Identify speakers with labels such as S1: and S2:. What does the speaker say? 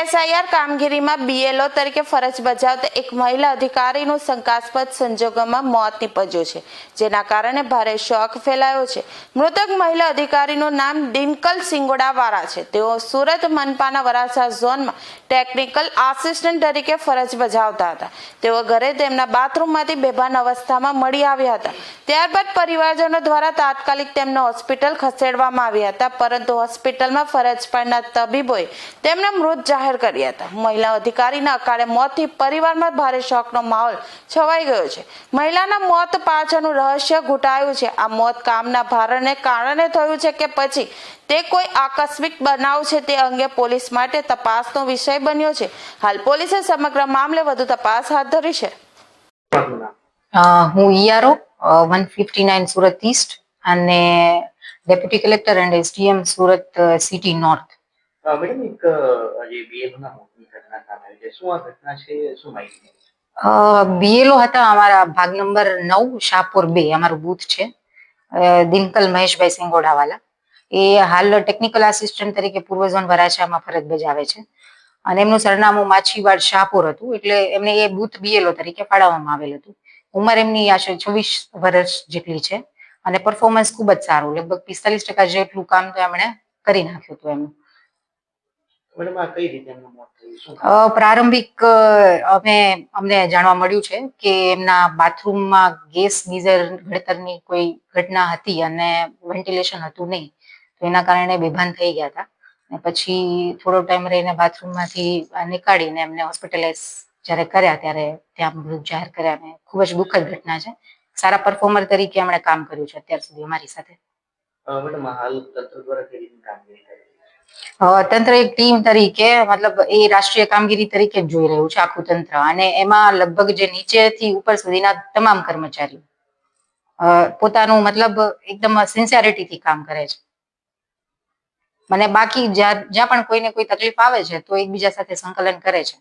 S1: FIR કામગીરીમાં BLO તરીકે ફરજ બજાવતા એક મહિલા અધિકારીનું શંકાસ્પદ સંજોગોમાં મોત નીપજ્યું છે, જેના કારણે ભારે શોક ફેલાયો છે. મૃતક મહિલા અધિકારીનું નામ ડિંકલ સિંગોડાવાળા છે. તેઓ સુરત મનપાના વરાછા ઝોનમાં ટેકનિકલ આસિસ્ટન્ટ તરીકે ફરજ બજાવતા હતા. તેઓ ઘરે તેમના બાથરૂમમાંથી બેભાન અવસ્થામાં મળી આવ્યા હતા. ત્યારબાદ પરિવારજનો દ્વારા તાત્કાલિક તેમને હોસ્પિટલ ખસેડવામાં આવ્યા હતા, પરંતુ હોસ્પિટલમાં ફરજ પરના તબીબોએ તેમને મૃત જાહેર કર્યા હતા. મહિલા અધિકારીના અકાળે મોતથી પરિવારમાં ભારે શોકનો માહોલ છવાઈ ગયો છે. મહિલાના મોત પાછળનું રહસ્ય ઘૂંટાયું છે. આ મોત કામના ભારણને કારણે થયું છે કે પછી તે કોઈ આકસ્મિક બનાવ છે તે અંગે પોલીસ માટે તપાસનો વિષય બન્યો છે. હાલ પોલીસે સમગ્ર મામલે વધુ તપાસ હાથ ધરી છે.
S2: હું ઈયારો one fifty nine Surat east અને deputy collector and SDM Surat city north.
S3: Madam એક જે
S2: એ હાલ ટેકનિકલ આસિસ્ટન્ટ તરીકે પૂર્વ ઝોન વરાછામાં ફરજ બજાવે છે. અને એમનું સરનામું માછીવાડ શાહપુર હતું. એટલે એમને એ બૂથ બીએલઓ તરીકે ફાળવવામાં આવેલ હતું. ઉંમર એમની આશરે છવ્વીસ વર્ષ જેટલી છે. અને પરફોર્મન્સ ખૂબ જ સારું. લગભગ પિસ્તાલીસ ટકા જેટલું કામ તો એમણે કરી નાખ્યું હતું એમનું
S3: મેડમ આ કઈ રીતે એમનું મોત થયું શું
S2: અ, પ્રારંભિક અમે અમને જાણવા મળ્યું છે કે એમના બાથરૂમમાં ગેસ ગીઝર ઘડતરની કોઈ ઘટના હતી અને વેન્ટિલેશન હતું નહીં. તો એના કારણે બેભાન થઈ ગયા હતા. અને પછી થોડો ટાઈમ રહીને બાથરૂમમાંથી નીકાળીને એમને હોસ્પિટલાઇઝ જ્યારે કર્યા ત્યારે ત્યાં મૃત જાહેર કર્યા અને ખૂબ જ દુઃખદ ઘટના છે. સારા પરફોર્મર તરીકે એમણે કામ કર્યું છે અત્યાર સુધી અમારી સાથે.
S3: મેડમ હાલ તંત્ર દ્વારા કઈ કામગીરી
S2: તંત્ર એક ટીમ તરીકે, મતલબ એ રાષ્ટ્રીય કામગીરી તરીકે જ જોઈ રહ્યું છે આખું તંત્ર. અને એમાં લગભગ જે નીચેથી ઉપર સુધીના તમામ કર્મચારીઓ પોતાનું મતલબ એકદમ સિન્સિયરિટીથી કામ કરે છે. મને બાકી જ્યાં જ્યાં પણ કોઈને કોઈ તકલીફ આવે છે, તો એકબીજા સાથે સંકલન કરે છે.